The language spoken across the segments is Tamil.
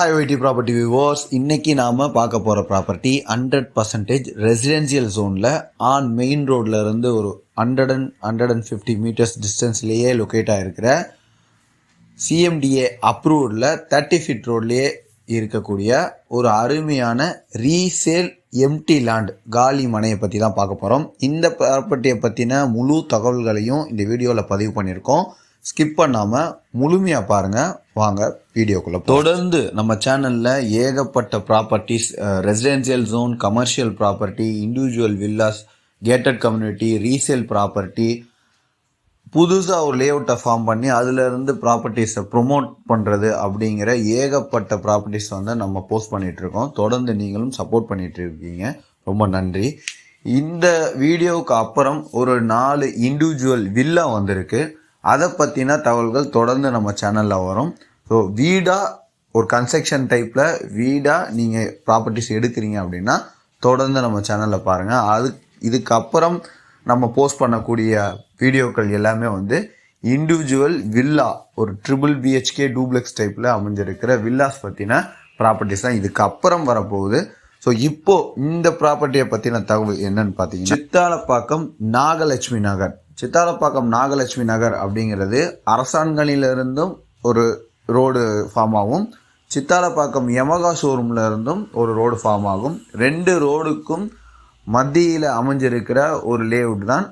ஹாய் ஒய்டி ப்ராப்பர்ட்டி வியூவர்ஸ் இன்றைக்கி நாம் பார்க்க போகிற ப்ராப்பர்ட்டி ஹண்ட்ரட் பர்சன்டேஜ் ரெசிடென்சியல் ஜோனில் ஆன் மெயின் ரோட்டில் இருந்து ஒரு hundred and hundred and fifty meters டிஸ்டன்ஸ்லேயே locate ஆகிருக்கிற சிஎம்டிஏ அப்ரூவ்டில் தேர்ட்டி ஃபீட் ரோட்லேயே இருக்கக்கூடிய ஒரு அருமையான ரீசேல் எம்டி லேண்ட் காலி மனையை பற்றி தான் பார்க்க போகிறோம் இந்த ப்ராப்பர்ட்டியை பற்றின முழு தகவல்களையும் இந்த வீடியோவில் பதிவு பண்ணியிருக்கோம். ஸ்கிப் பண்ணாமல் முழுமையாக பாருங்கள் வாங்க வீடியோக்குள்ளே தொடர்ந்து நம்ம சேனலில் ஏகப்பட்ட properties residential zone commercial property individual villas gated community resale property புதுசாக ஒரு லேஅவுட்டை ஃபார்ம் பண்ணி அதிலிருந்து ப்ராப்பர்ட்டிஸை ப்ரொமோட் பண்ணுறது அப்படிங்கிற ஏகப்பட்ட ப்ராப்பர்ட்டிஸ் வந்து நம்ம போஸ்ட் பண்ணிகிட்ருக்கோம் தொடர்ந்து நீங்களும் சப்போர்ட் பண்ணிகிட்டு இருக்கீங்க. ரொம்ப நன்றி. இந்த வீடியோவுக்கு அப்புறம் ஒரு நாலு இண்டிவிஜுவல் வில்லா வந்திருக்கு. அதை பற்றின தகவல்கள் தொடர்ந்து நம்ம சேனலில் வரும். ஸோ வீடாக ஒரு கன்ஸ்ட்ரக்ஷன் டைப்பில் வீடாக நீங்கள் ப்ராப்பர்ட்டிஸ் எடுக்கிறீங்க அப்படின்னா தொடர்ந்து நம்ம சேனலில் பாருங்கள் அது இதுக்கப்புறம் நம்ம போஸ்ட் பண்ணக்கூடிய வீடியோக்கள் எல்லாமே வந்து இண்டிவிஜுவல் வில்லா ஒரு ட்ரிபிள் பிஹெச்கே டூப்ளெக்ஸ் டைப்பில் அமைஞ்சிருக்கிற வில்லாஸ் பற்றின ப்ராப்பர்ட்டிஸ் தான் இதுக்கப்புறம் வரப்போகுது. ஸோ இப்போ இந்த ப்ராப்பர்ட்டியை பற்றின தகவல் என்னன்னு பார்த்தீங்கன்னா சித்தாலப்பாக்கம் நாகலட்சுமி நகர். சித்தாலப்பாக்கம் நாகலட்சுமி நகர் அப்படிங்கிறது அரசாங்கனிலிருந்தும் ஒரு ரோடு ஃபார்ம் ஆகும். சித்தாலப்பாக்கம் யமகா ஷோரூமில் இருந்தும் ஒரு ரோடு ஃபார்ம் ஆகும். ரெண்டு ரோடுக்கும் மத்தியில் அமைஞ்சிருக்கிற ஒரு லேஅவுட் தான்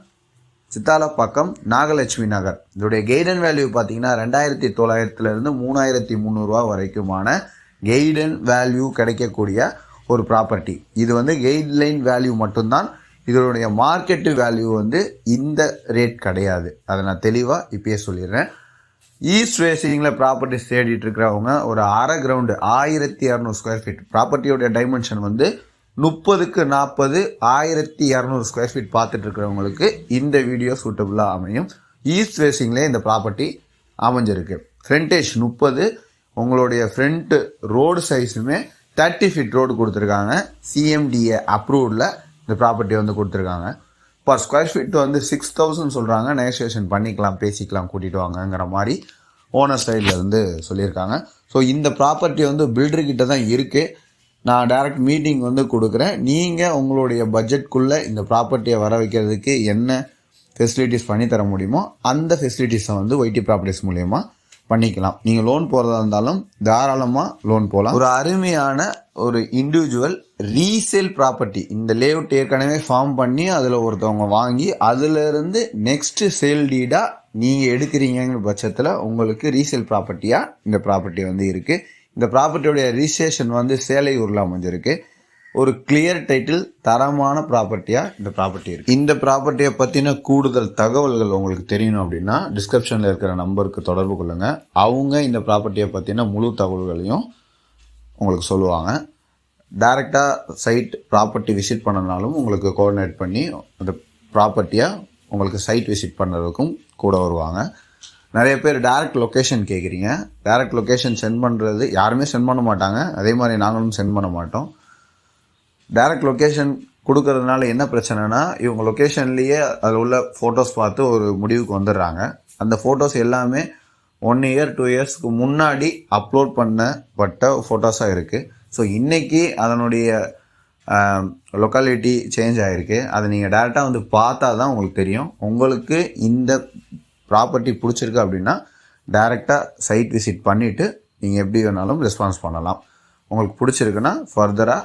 சித்தாலப்பாக்கம் நாகலட்சுமி நகர். இதோடைய கெய்டன் வேல்யூ பார்த்தீங்கன்னா ரெண்டாயிரத்தி தொள்ளாயிரத்துலேருந்து மூணாயிரத்தி முந்நூறுரூவா வரைக்குமான கெய்டன் வேல்யூ கிடைக்கக்கூடிய ஒரு ப்ராப்பர்ட்டி இது வந்து கெய்ட்லைன் வேல்யூ மட்டும்தான். இதனுடைய மார்க்கெட்டு வேல்யூ வந்து இந்த ரேட் கிடையாது. அதை நான் தெளிவாக இப்பயே சொல்லிடுறேன். ஈஸ்ட் ஃபேஸிங்கில் ப்ராப்பர்ட்டிஸ் தேடிட்டு இருக்கிறவங்க ஒரு அரை கிரவுண்டு ஆயிரத்தி இரநூறு ஸ்கொயர் ஃபீட் ப்ராப்பர்ட்டியோடைய டைமென்ஷன் வந்து முப்பதுக்கு நாற்பது ஆயிரத்தி இரநூறு ஸ்கொயர் ஃபீட் பார்த்துட்டு இருக்கிறவங்களுக்கு இந்த வீடியோ சூட்டபுளாக அமையும். ஈஸ்ட் ஃபேஸிங்லேயே இந்த ப்ராப்பர்ட்டி அமைஞ்சிருக்கு. ஃப்ரண்டேஜ் முப்பது உங்களுடைய ஃப்ரண்ட்டு ரோடு சைஸுமே தேர்ட்டி ஃபீட் ரோடு கொடுத்துருக்காங்க. சிஎம்டிஏ அப்ரூவ்டில் இந்த ப்ராப்பர்ட்டியை வந்து கொடுத்துருக்காங்க. பர் ஸ்கொயர் ஃபீட் வந்து சிக்ஸ் தௌசண்ட் சொல்கிறாங்க நெகோசியேஷன் பண்ணிக்கலாம் பேசிக்கலாம் கூட்டிகிட்டு வாங்கங்கிற மாதிரி ஓனர் சைடில் வந்து சொல்லியிருக்காங்க. ஸோ இந்த ப்ராப்பர்ட்டி வந்து பில்டர்கிட்ட தான் இருக்குது நான் டைரக்ட் மீட்டிங் வந்து கொடுக்குறேன். நீங்கள் உங்களுடைய பட்ஜெட்குள்ளே இந்த ப்ராப்பர்ட்டியை வர வைக்கிறதுக்கு என்ன ஃபெசிலிட்டிஸ் பண்ணி தர முடியுமோ அந்த ஃபெசிலிட்டிஸை வந்து ஒய்டி ப்ராப்பர்ட்டிஸ் மூலயமா பண்ணிக்கலாம். நீங்கள் லோன் போகிறதா இருந்தாலும் தாராளமாக லோன் போகலாம் ஒரு அருமையான ஒரு இண்டிவிஜுவல் ரீசேல் ப்ராப்பர்ட்டி இந்த லேஅவுட் ஏற்கனவே ஃபார்ம் பண்ணி அதில் ஒருத்தவங்க வாங்கி அதிலிருந்து நெக்ஸ்ட் சேல் டீடாக நீங்கள் எடுக்கிறீங்கிற பட்சத்தில் உங்களுக்கு ரீசேல் ப்ராப்பர்ட்டியாக இந்த ப்ராப்பர்ட்டி வந்து இருக்குது இந்த ப்ராப்பர்ட்டியோடைய ரிஜிஸ்ட்ரேஷன் வந்து சேலையூரில் அமைஞ்சிருக்கு. ஒரு கிளியர் டைட்டில் தரமான ப்ராப்பர்ட்டியாக இந்த ப்ராப்பர்ட்டி இருக்குது இந்த ப்ராப்பர்ட்டியை பற்றின கூடுதல் தகவல்கள் உங்களுக்கு தெரியணும் அப்படின்னா டிஸ்கிரிப்ஷனில் இருக்கிற நம்பருக்கு தொடர்பு கொள்ளுங்கள் அவங்க இந்த ப்ராப்பர்ட்டியை பற்றின முழு தகவல்களையும் உங்களுக்கு சொல்லுவாங்க. டைரெக்டாக சைட் ப்ராப்பர்ட்டி விசிட் பண்ணனாலும் உங்களுக்கு கோஆர்டினேட் பண்ணி அந்த ப்ராப்பர்ட்டியாக உங்களுக்கு சைட் விசிட் பண்ணுறதுக்கும் கூட வருவாங்க. நிறைய பேர் டேரக்ட் லொக்கேஷன் கேட்குறீங்க டேரக்ட் லொக்கேஷன் சென்ட் பண்ணுறது யாருமே சென்ட் பண்ண மாட்டாங்க. அதே மாதிரி நாங்களும் சென்ட் பண்ண மாட்டோம். டேரக்ட் லொக்கேஷன் கொடுக்கறதுனால என்ன பிரச்சனைனா இவங்க லொக்கேஷன்லேயே அதில் உள்ள ஃபோட்டோஸ் பார்த்து ஒரு முடிவுக்கு வந்துடுறாங்க. அந்த ஃபோட்டோஸ் எல்லாமே ஒன் இயர் டூ இயர்ஸ்க்கு முன்னாடி அப்லோட் பண்ணப்பட்ட ஃபோட்டோஸாக இருக்குது ஸோ இன்றைக்கி அதனுடைய லொக்காலிட்டி சேஞ்ச் ஆகிருக்கு அதை நீங்கள் டேரெக்டாக வந்து பார்த்தா தான் உங்களுக்கு தெரியும். உங்களுக்கு இந்த ப்ராப்பர்ட்டி பிடிச்சிருக்கு அப்படின்னா டேரெக்டாக சைட் விசிட் பண்ணிவிட்டு நீங்கள் எப்படி வேணாலும் ரெஸ்பான்ஸ் பண்ணலாம். உங்களுக்கு பிடிச்சிருக்குன்னா ஃபர்தராக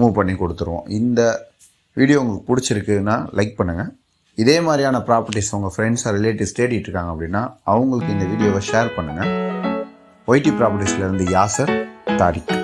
மூவ் பண்ணி கொடுத்துருவோம். இந்த வீடியோ உங்களுக்கு பிடிச்சிருக்குன்னா லைக் பண்ணுங்கள் இதே மாதிரியான ப்ராப்பர்ட்டிஸ் உங்கள் ஃப்ரெண்ட்ஸாக ரிலேட்டிவ்ஸ் தேடிட்டு இருக்காங்க அப்படின்னா அவங்களுக்கு இந்த வீடியோவை ஷேர் பண்ணுங்கள் ஒய்டி ப்ராப்பர்ட்டிஸ்லேருந்து யாசர் தாரிக்